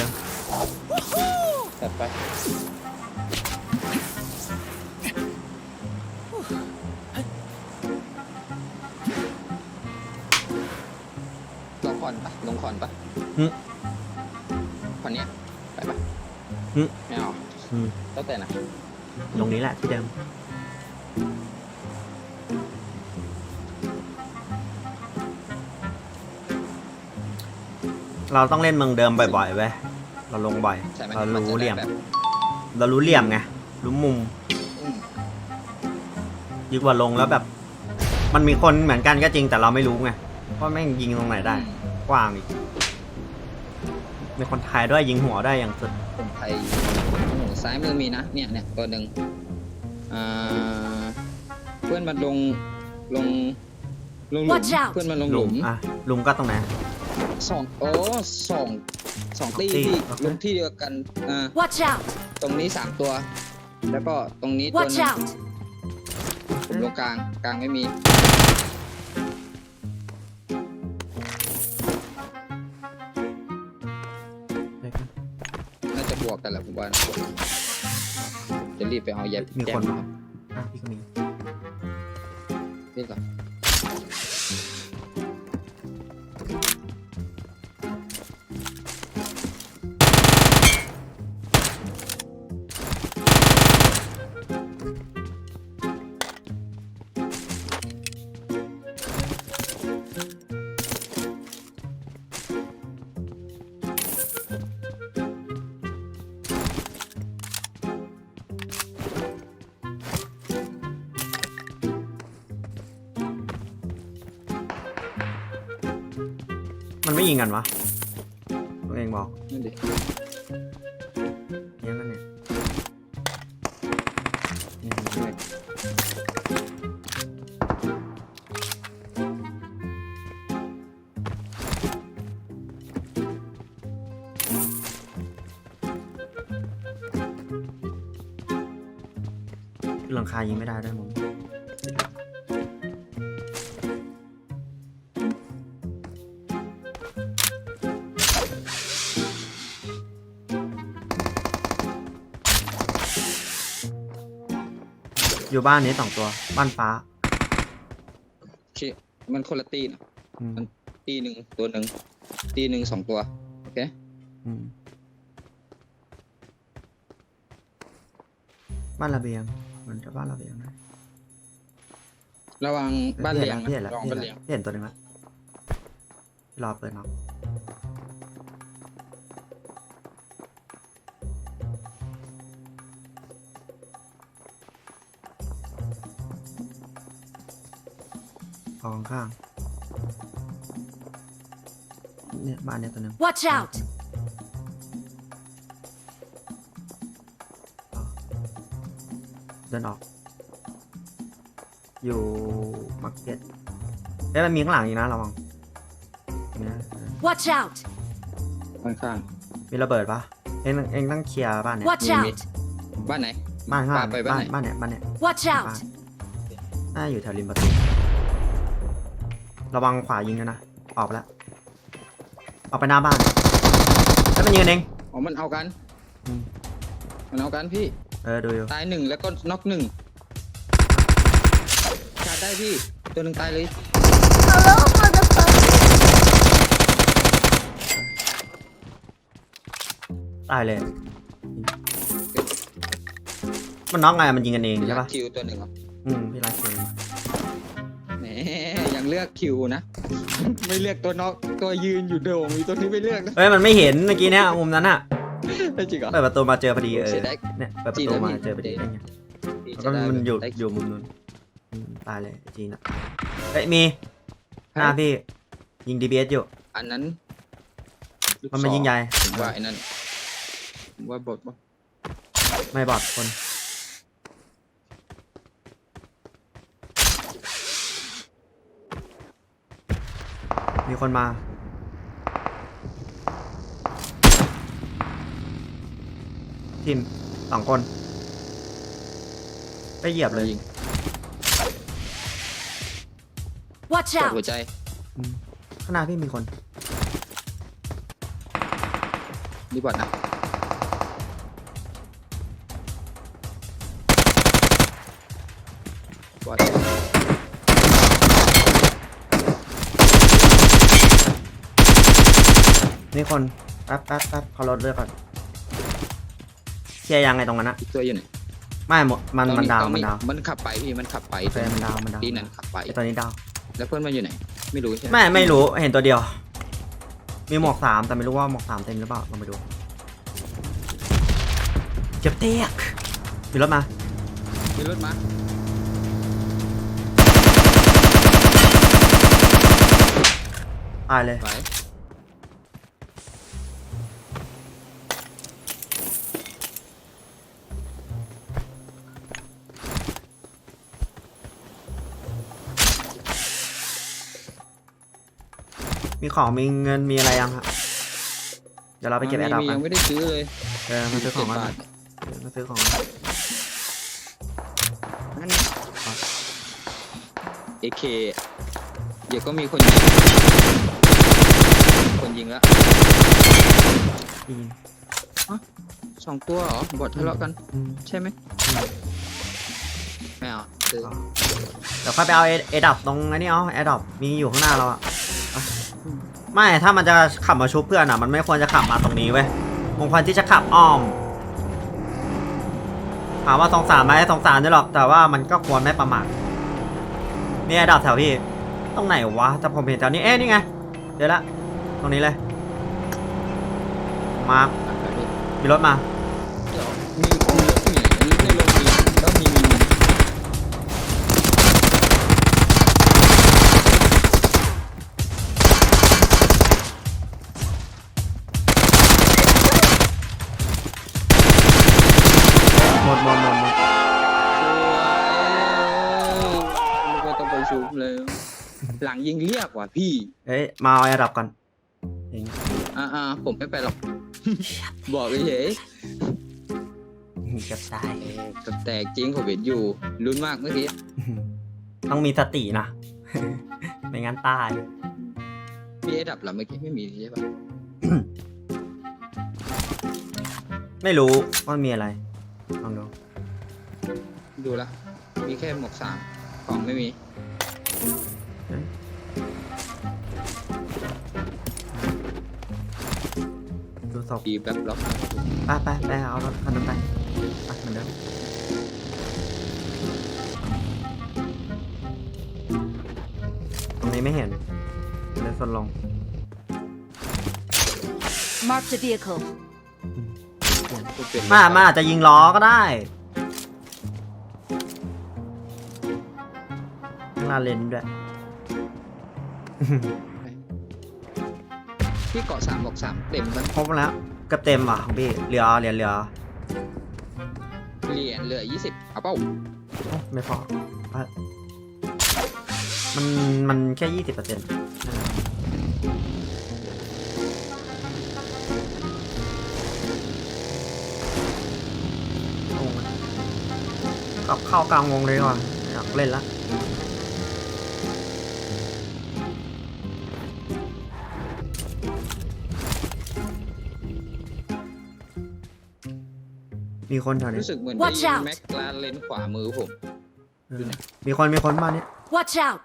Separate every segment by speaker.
Speaker 1: ยว
Speaker 2: ตัดไปลงคอนปะลงคอนปะ
Speaker 1: หึ
Speaker 2: คอนเนี้ยไปปะ
Speaker 1: หึ
Speaker 2: ไม่เอา
Speaker 1: อืม
Speaker 2: แล้วแต่นะ
Speaker 1: ตรงนี้แหละที่เดิม เราต้องเล่นเมืองเดิมบ่อยๆเว้ยเราลงบ่อย
Speaker 2: ใช่ไหม
Speaker 1: เรา
Speaker 2: น
Speaker 1: รู้
Speaker 2: จะ
Speaker 1: เหลี่ยม
Speaker 2: ได้แบบ
Speaker 1: เรารู้เหลี่ยมไง รู้มุม
Speaker 2: อืม
Speaker 1: ดีกว่าลงแล้วแบบ มันมีคนเหมือนกันก็จริงแต่เราไม่รู้ไงว่าแม่งยิงตรงไหนได้ กว้างอีก มีคนไทยด้วยยิงหัวได้อย่างสุด
Speaker 2: คนไทยโอ้โหซ้ายมือมีนะ เนี่ยเนี่ยตัวหนึ่งอ่าเพื่อนมันลงลงลงหลุม
Speaker 3: Watch out
Speaker 2: เพื่อนมันลงห
Speaker 1: ลุ
Speaker 2: ลุ
Speaker 1: ม
Speaker 2: ม
Speaker 1: อะลุมก็ตรงไหน
Speaker 2: สองโอ้สองสองตี
Speaker 1: ตี
Speaker 2: ที่
Speaker 1: โอเค
Speaker 2: ลงที่เดียวกันอ่า
Speaker 3: Watch out!
Speaker 2: ตรงนี้สามตัว แล้วก็ตรงนี้ตัวห
Speaker 3: Watch
Speaker 2: นึง
Speaker 3: out!
Speaker 2: ผมลงกลางกลางไม่มี น่าจะบวกกันแหละผมว่านะจะรีบไปเอายา
Speaker 1: มี
Speaker 2: แก้
Speaker 1: คน
Speaker 2: ม
Speaker 1: มา ยิงกันวะตัวเองบอก
Speaker 2: นั่นดิ
Speaker 1: เนี่ยนั่นเนี่ยเนี่ยหลังคายิงไม่ได้ด้วยมึง บ้านนี้สองตัว บ้านฟ้า
Speaker 2: โอเคมันคนละตีนะ
Speaker 1: อืม
Speaker 2: ตีหนึ่งตัวหนึ่งตีหนึ่งสองตัว โอเค
Speaker 1: อืมบ้านระเบียงเหมันจะบ้านระเบียงนะ
Speaker 2: ระวังบ้านเลี้ยง
Speaker 1: พี่เห็น
Speaker 2: นะ
Speaker 1: แล้ว
Speaker 2: ระวัง
Speaker 1: พี่
Speaker 2: บ้าน
Speaker 1: เห็น
Speaker 2: เลี้ยง
Speaker 1: แล้วพี่เห็นตัวหนึงละรอเปิดน็อก ออกข้างๆเนี่ยบ้านเนี่ยตัวหนึง
Speaker 3: Watch out!
Speaker 1: เดินออก อยู่มาร์เก็ตเอ้ยมันมีข้างหลังอีกนะระวังเนี่ย
Speaker 3: Watch out!
Speaker 2: ข้าง
Speaker 1: มีระเบิดปะเอ็งเอ็งต้องเคลียร์บ้านเนี่ย
Speaker 3: Watch
Speaker 2: Mimi.
Speaker 3: out!
Speaker 2: ๆบ้านไหน
Speaker 1: บ้านข้างหลัง
Speaker 2: ปาไปบ้า
Speaker 1: บ้านน
Speaker 2: ไหน
Speaker 1: บ้านเนี่ยบ้านเนี่ย
Speaker 3: Watch
Speaker 1: บ้าน
Speaker 3: out!
Speaker 1: น่าอยู่แถวริมประตู ระวังขวายิงนะนะ ออกไปแล้วออกไปหน้าบ้านแล้วมันยิงกันเอง
Speaker 2: อ๋อมันเอากัน
Speaker 1: อืม
Speaker 2: มันเอากันพี่
Speaker 1: เออดูอยู่
Speaker 2: ตายหนึ่งแล้วก็น็อกหนึ่งชาร์จได้พี่ ตัวหนึ่งตายเลย
Speaker 1: ตายเลย มันน้องไงมันยิงกันเองใช่ปะ
Speaker 2: คิวตัวหนึ่งเหรอ
Speaker 1: อืมพี่รักคิว
Speaker 2: แหมยัง เลือกคิวนะ ไม่เลือกตัวน็อกตัวยืนอยู่โด่งมีตัวนี้ไม่เลือกนะ
Speaker 1: เฮ้ยมันไม่เห็นเมื่อกี้เนี่ยมุมนั้นอะ
Speaker 2: ไม่จริงเหรอ
Speaker 1: เปิดประตูมาเจอพอดีเออ
Speaker 2: เสียดาย
Speaker 1: เนี่ยเปิดประ
Speaker 2: จีน
Speaker 1: ตู
Speaker 2: แล้ว
Speaker 1: มา
Speaker 2: พี่
Speaker 1: เจอพอดี
Speaker 2: จีน
Speaker 1: ได้ไง
Speaker 2: ที่
Speaker 1: แล้ว
Speaker 2: จะ
Speaker 1: ก็
Speaker 2: ได้
Speaker 1: มันอยู่
Speaker 2: ได้
Speaker 1: อยู่มุมนู้นอืมตายเลยไอ้จีนอะเฮ้ยมีหน้าพี่ยิง DBS อยู่
Speaker 2: อันนั้นลูก
Speaker 1: มันมายิงใหญ่
Speaker 2: ผมว่าไอ้นั่นผมว่าบทว่า
Speaker 1: ไม่บอดคน มีคนมา ทิมสองคนไปเหยียบเลย
Speaker 2: ยิง
Speaker 4: Watch
Speaker 2: กด
Speaker 4: out!
Speaker 2: หัวใจ
Speaker 1: อืมข้างหน้าพี่มีคน
Speaker 2: ดีบอดนะ บอด
Speaker 1: มีคนแป๊บแป๊บแป๊บเขารถเลือกก่อนเคลียร์ยังไงตรงนั้นนะ
Speaker 2: อีกตัวอยู่ไหน
Speaker 1: ไม่หมดมัน
Speaker 2: ต้อง
Speaker 1: มันดาว
Speaker 2: ต้อง
Speaker 1: มันดาว
Speaker 2: มันขับไปพี่มันขับไป
Speaker 1: โอเคมันดาวมันดาว
Speaker 2: ตีนั้นขับไป
Speaker 1: ไอตัวนี้ดาว
Speaker 2: แล้วเพื่อนมันอยู่ไหน ไม่รู้ใช่ไหม
Speaker 1: ไม่ไม่รู้เห็นตัวเดียว มีหมวกสามแต่ไม่รู้ว่าหมวกสามเต็มหรือเปล่าลองไปดูเจ็บเตียกมีรถมา
Speaker 2: มีรถมา
Speaker 1: ตายเลย มีของมีเงินมีอะไรยังครับเดี๋ยวเราไปเก็บแอร์ดรอป
Speaker 2: มี
Speaker 1: กั
Speaker 2: ยั
Speaker 1: น
Speaker 2: งไม่ได้ซื้อเลย
Speaker 1: เออมาซื้อของกัน
Speaker 2: บาท
Speaker 1: เออมาซื้อของ
Speaker 2: นั่นเอเคเดี๋ยวก็มีคนยิง คนยิงแล้ว
Speaker 1: อืม
Speaker 2: สองตัวเหรอบอดทะเลาะกัน
Speaker 1: อืม
Speaker 2: ใช่ไหมไม่เอาซื้อ
Speaker 1: เดี๋ยวค่อยไปเอาเอดับตรงไอ้นี่เอาแอร์ดรอปมีอยู่ข้างหน้าเราอะเอา ไม่ถ้ามันจะขับมาชุบเพื่อนอะมันไม่ควรจะขับมาตรงนี้เว้ยมันควรที่จะขับอ้อมถามว่าสงสารไหมสงสารด้วยหรอก แต่ว่ามันก็ควรไม่ประมาทมีแอร์ดรอปแถวพี่ตรงไหนวะแต่ผมเห็นแถวนี้เอ๊ะนี่ไงเดี๋ยวละ ตรงนี้เลย มาร์คมีรถมา
Speaker 2: หลังยิงเรียกว่ะพี่
Speaker 1: เอ้ยมาเอาแอร์ดรอปก่อนอย่างงี้
Speaker 2: อ่าอ่าผมไม่ไปหรอก บอกเฉย
Speaker 1: เกับตาย
Speaker 2: ๆกับแตกจริงผมเห็นอยู่ลุ้นมากเมื่อกี้
Speaker 1: ต้องมีสตินะ ไม่งั้นตาย
Speaker 2: มีเอดับเหรอเมื่อกี้ไม่มีใช่ปะ
Speaker 1: ไม่รู้ว่ามีอะไรลองดู
Speaker 2: ดูละ มีแค่หมวกสามของไม่มี
Speaker 1: ดูศพ
Speaker 2: ดีแบบล็อก
Speaker 1: ไปไปไปเอารถคันนั้นไปไปเหมือนเดิมตรงนี้ไม่เห็นเลยส่วนลง
Speaker 4: Marked a vehicle.
Speaker 2: กูเปลี่ยน
Speaker 1: มามาอาจจะยิงล้อก็ได้ข้างหน้าเลนด้วย
Speaker 2: พี่เกาะสามบอกสามเต็มปะ
Speaker 1: ครบแล้วเก็เต็มว่ะของพี่เหลือเหลือเหลือ
Speaker 2: เหรียญเหลือยี่สิบเอาเป้า
Speaker 1: โอ้ไม่พออะมันมันแค่ยี่สิบเปอร์เซ็นต์กลับเข้ากลางวงเลยก่อนอยากเล่นละ มีคนแถวนี้
Speaker 2: รู้สึกเหมือน
Speaker 4: Watch
Speaker 2: ได้ยิน
Speaker 4: out
Speaker 2: แม็กลาเลนขวามือผม
Speaker 1: เออมีคนมีคนบ้านนี้
Speaker 4: Watch out!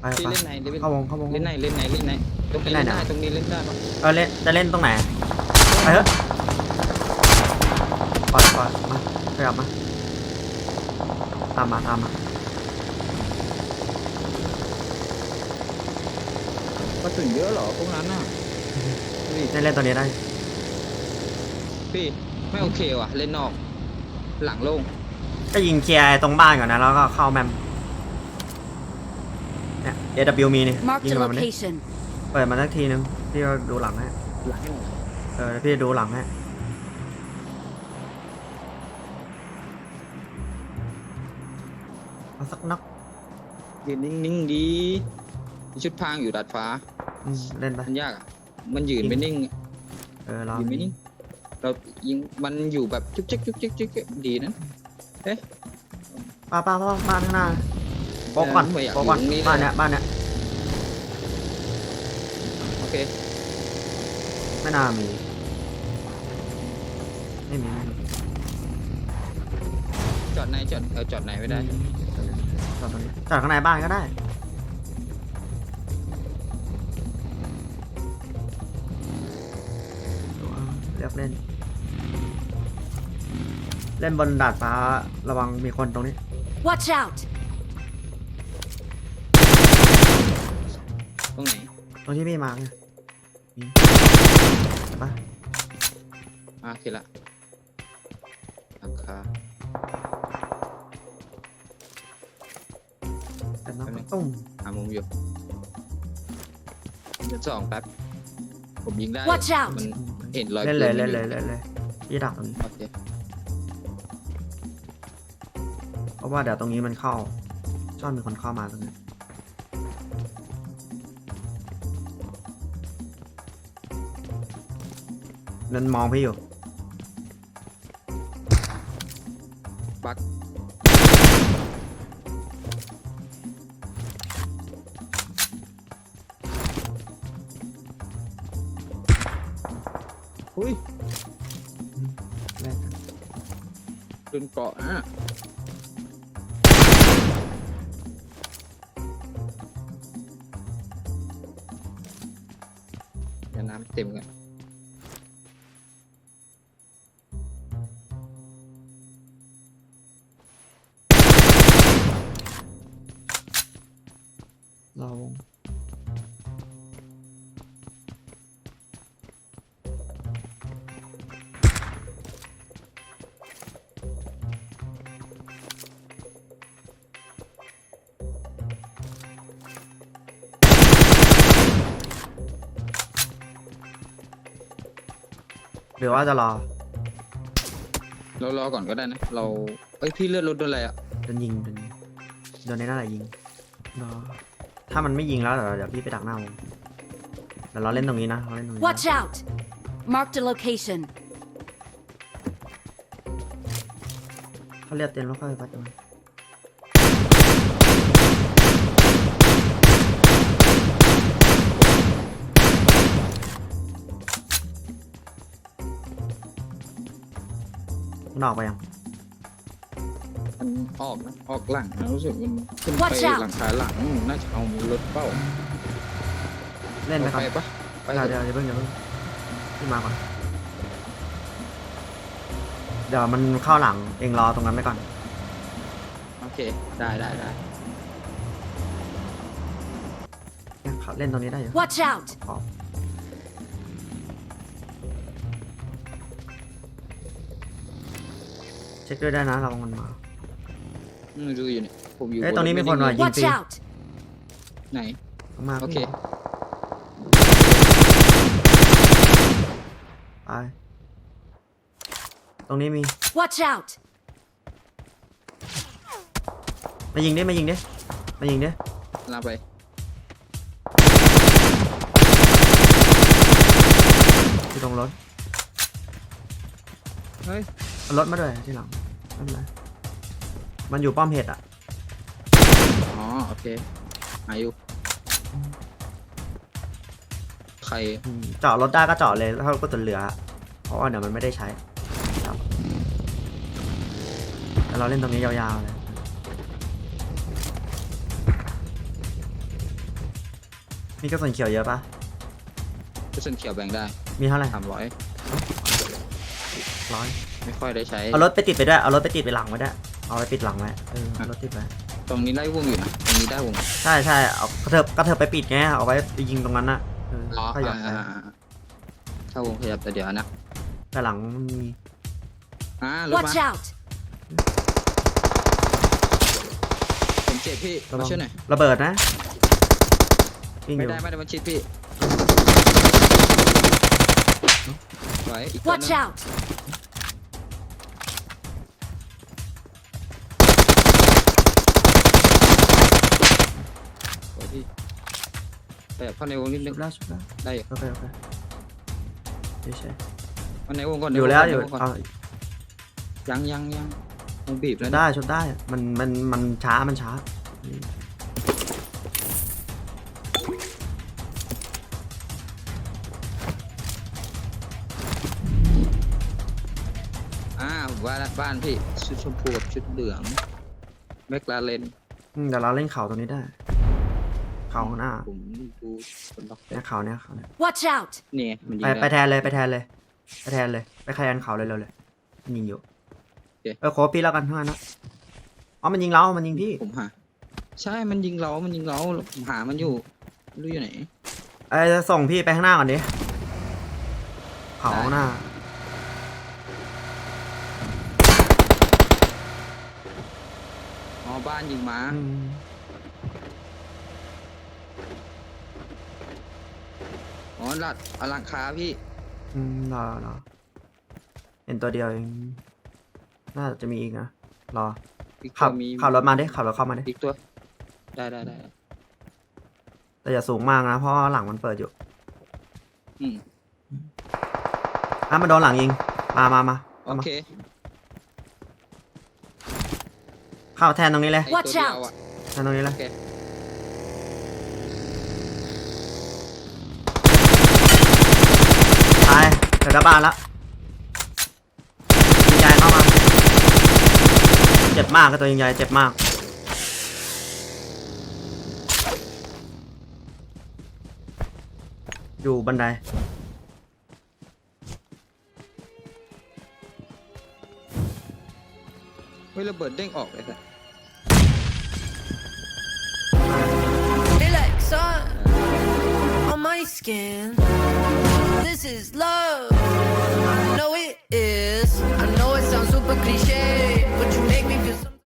Speaker 1: ไป
Speaker 2: พี่
Speaker 1: ไป
Speaker 2: เล่นไหนเล่น
Speaker 1: เข้าวงเข้าวง
Speaker 2: เล่นไหนเล่นไหนเล่นไหนตรงนี้
Speaker 1: เล่
Speaker 2: เล่
Speaker 1: น
Speaker 2: น
Speaker 1: ไหน
Speaker 2: ได้ตรงนี้เล่นได้ปะ
Speaker 1: เออเล่นจะเล่นตรงไหนไปเถอะปล่อยปล่อยมาขยับมาตามมาตามมา
Speaker 2: กระ สุนเยอะเหรอพวกนั้นน่ะพี่
Speaker 1: เล่นเล่นตัวนี้ได้
Speaker 2: พี่ไม่โอเคว่ะ เล่นนอก หลังโล่ง
Speaker 1: ก็ยิงเคลียร์ตรงบ้านก่อนนะ แล้วก็เข้าแมมเนี่ย AW มีนี่
Speaker 4: Marked
Speaker 1: ยิง
Speaker 4: a
Speaker 1: มามันนี่
Speaker 4: location.
Speaker 1: เปิดมาสักทีนึง พี่ก็ดูหลังให้
Speaker 2: หลัง
Speaker 1: เออเดี๋ยวพี่ดูหลังให้เอาสักนัก
Speaker 2: ยืนนิ่งๆดีมีชุดพรางอยู่ดาดฟ้า
Speaker 1: อืมเล่นไป
Speaker 2: มันยากอะมันยืนไม่นิ่ง
Speaker 1: เออรอ
Speaker 2: ยืนไม่นิ่งเรายิงมันอยู่แบบจุกจิกจุกจิกจุกจิกดีนะ
Speaker 1: ป้าป้าป้าบ้านข้างหน้าโป๊กก่อน
Speaker 2: ไม่อยาก
Speaker 1: โป๊กก่อน
Speaker 2: อยู่ตรงนี้เลย
Speaker 1: บ้านเนี้ยบ้านเนี้ย
Speaker 2: โอเค
Speaker 1: ไม่น่ามีไม่มีไม่มี
Speaker 2: จอดในจอดเออจอดไหนไม่ได้
Speaker 1: จอดตรงนี้จอดข้างในบ้านก็ได้ เรียกเล่น เล่นบนดาดฟ้าระวังมีคนตรงนี้
Speaker 4: Watch out!
Speaker 2: ตรงไหน
Speaker 1: ตรงที่พี่มาร์กเนี่ยมีไป
Speaker 2: อะโอเคละราคา
Speaker 1: แต่น้อง
Speaker 2: อันนี้
Speaker 1: ตุ้ม
Speaker 2: หามุมอยู่เดี๋ยวสองแป๊บ ผมยิงได้
Speaker 4: Watch out
Speaker 2: มัน เห็นรอย
Speaker 1: เล่นเลย
Speaker 2: ปื
Speaker 1: เล่น
Speaker 2: อ
Speaker 1: เลยเล่นเลยพี่ดักตรงนี้
Speaker 2: โอเค
Speaker 1: เพราะว่าเดี๋ยวตรงนี้มันเข้าจ้อนมีคนเข้ามาตรงนี้นั่นมองพี่อยู่
Speaker 2: บัก
Speaker 1: น
Speaker 2: เกาะฮะเดี๋ยวน้ำเต็มกัน
Speaker 1: หรือว่าจะรอ
Speaker 2: เรารอก่อนก็ได้นะ เราเอ้ยพี่เลือดรถโดนอะไรอะ
Speaker 1: โดนยิงโดนยิงโดนในหน้าไหนยิงรอถ้ามันไม่ยิงแล้วเดี๋ยวเดี๋ยวพี่ไปดักหน้าวงเดี๋ยวเราเล่นตรงนี้นะเราเล่นตรงนี้นะ
Speaker 4: Watch out! Marked a location.
Speaker 1: เขาเรียกเต็นรถไฟฟ้าจังมัน ออกไปยัง
Speaker 2: มันออกนะออกหลังนะรู้สึกมันขึ้นไป
Speaker 4: Watch out
Speaker 2: หลังคาหลังน่าจะเอารถเป้า
Speaker 1: เล่นไป
Speaker 2: เอา
Speaker 1: ก่อน
Speaker 2: ไปปะไป
Speaker 1: เดี๋ยวเดี๋ยวเดี๋ยวเพิ่งเดี๋ยวเพิ่งพี่มาก่อนเดี๋ยวมันเข้าหลังเองรอตรงนั้นไปก่อน
Speaker 2: โอเค ได้ได้ได้
Speaker 1: เนี่ยเขาเล่นตรงนี้ได้อยู่
Speaker 4: Watch out!
Speaker 1: ขอบ ช็คด้วยได้นะระวังมันมา
Speaker 2: อืมดูอยู่เนี่ยผมอยู่
Speaker 1: เอ้ย
Speaker 2: บ
Speaker 1: ตรงนี้มีคนว่ะ
Speaker 2: ไยิ
Speaker 1: ง
Speaker 4: Watch out!
Speaker 2: ไหน
Speaker 1: มา
Speaker 2: โอเค
Speaker 1: ไปตรงนี้มี
Speaker 4: Watch out!
Speaker 1: มายิงดิมายิงดิมายิงดิ
Speaker 2: ลาไป
Speaker 1: อยู่ตรงรถ
Speaker 2: เฮ้ย
Speaker 1: เอารถมาด้วยที่หลัง ไม่เป็นไรมันอยู่ป้อมเห็ดอะ
Speaker 2: อ๋อโอเคอายุใคร
Speaker 1: อืมเจาะรถได้ก็เจาะเลยถ้าก็จะเหลือ เพราะว่าเดี๋ยวมันไม่ได้ใช้ครับแต่เราเล่นตรงนี้ยาวๆเลยมีกระสุนเขียวเยอะปะ
Speaker 2: กระสุนเขียวแบ่งได้
Speaker 1: มีเท่าไหร่
Speaker 2: สามร้อย
Speaker 1: ร้อย
Speaker 2: ไม่ค่อยได้ใช้
Speaker 1: เอารถไปติดไปด้วยเอารถไปติดไปหลังไว้ด้วยเอาไปปิดหลังไว้เออเอารถติดไว้
Speaker 2: ตรงนี้ไล่วงอยู่นะตรงนี้ได้วง
Speaker 1: ใช่ใช่เอากระเถิบกระเถิบไปปิดไงเอาไว้ไปยิงตรงนั้นน่ะเออ
Speaker 2: อ๋อ
Speaker 1: ถ้าอยาก
Speaker 2: อ่า
Speaker 1: ไป
Speaker 2: อ่าอ่าเข้าวงขยับแต่เดี๋ยวนะ
Speaker 1: แต่หลังมันมี
Speaker 2: อ่ารถ
Speaker 4: Watch
Speaker 2: มา
Speaker 4: out!
Speaker 2: ผมเจ็บพี่มาช่วยหน่อย
Speaker 1: ระเบิดนะวิ่งอ
Speaker 2: ไม่
Speaker 1: ยู่
Speaker 2: ได้ไม่ได้มาชิดพี่ไหวอีกคน
Speaker 4: Watch
Speaker 2: นึง
Speaker 4: out!
Speaker 2: พี่ขยับเข้าในวงนิดนึ
Speaker 1: ชุ
Speaker 2: ง
Speaker 1: บแล้วชุบแล้ว
Speaker 2: ได้อยู่
Speaker 1: โอเคโอเคเฉย
Speaker 2: มันในวงก่อน
Speaker 1: ๆอยู่แล้ว
Speaker 2: ใน
Speaker 1: อยู่
Speaker 2: วงก่อน
Speaker 1: เอา
Speaker 2: ยังยังยังวงบีบ
Speaker 1: ชุ
Speaker 2: แล้
Speaker 1: ด
Speaker 2: ว
Speaker 1: ได้ชุดได้มันมันมันช้ามันช้า
Speaker 2: อ่าบ้านบ้านพี่ชุดชมพูกับชุดเหลืองแมคลาเรน
Speaker 1: อืมเดี๋ยวเราเล่นเขาตรงนี้ได้ เขาข้างหน้า
Speaker 2: ผมดูคนล็อก
Speaker 1: เนี่ยเขาเนี่ยเขาเนี่ย
Speaker 4: Watch out!
Speaker 2: นี่ไงมันยิ
Speaker 1: ไป
Speaker 2: ง
Speaker 1: ไป
Speaker 2: ได้
Speaker 1: แทนเลยไปแทนเลยไปแทนเลยไปแทนเขาเลยเร็วเลยมันยิงอยู่
Speaker 2: เค
Speaker 1: เออโคพี่แล้วกันทั้งนั้นนะอ๋อมันยิงเรา มันยิงพี่
Speaker 2: ผมหาใช่มันยิงเรามันยิงเราผมหามันอยู่ไม่รู้อยู่ไหน
Speaker 1: เออจะส่งพี่ไปข้างหน้าก่อนดิเขาข้างหน้า
Speaker 2: อ๋อบ้านยิงม้า
Speaker 1: อืม
Speaker 2: อ๋อหลัดอลังคาพี่
Speaker 1: อืมรอรอเห็นตัวเดียวเองน่าจะมีอีกนะรอ
Speaker 2: อีกตั
Speaker 1: ขั
Speaker 2: ว
Speaker 1: บ
Speaker 2: มี
Speaker 1: ขับรถมาดิขับรถเข้ามาดิ
Speaker 2: อีกตัว ได้ได้ได้
Speaker 1: แต่อย่าสูงมากนะเพราะว่าหลังมันเปิดอยู่
Speaker 2: อืม
Speaker 1: อะมันโดนหลังยิงมามามา
Speaker 2: โอเค
Speaker 1: เข้าแทนตรงนี้เลย
Speaker 2: ไอ้ตัว
Speaker 4: Watch
Speaker 2: เดียว
Speaker 4: out
Speaker 2: อะ
Speaker 1: แทนตรงนี้เล
Speaker 2: โอยเค
Speaker 1: ตาย เดี๋ยวจะบ้านแล้วยิงยายเข้ามา เจ็บมากก็ตัวยิงยายเจ็บมาก อยู่บันได
Speaker 2: เฮ้ยระเบิดเด้งออกเลยสิ
Speaker 3: Feel like sun on my skin. This is love. I know it is. I know it sounds super cliche, but you make me feel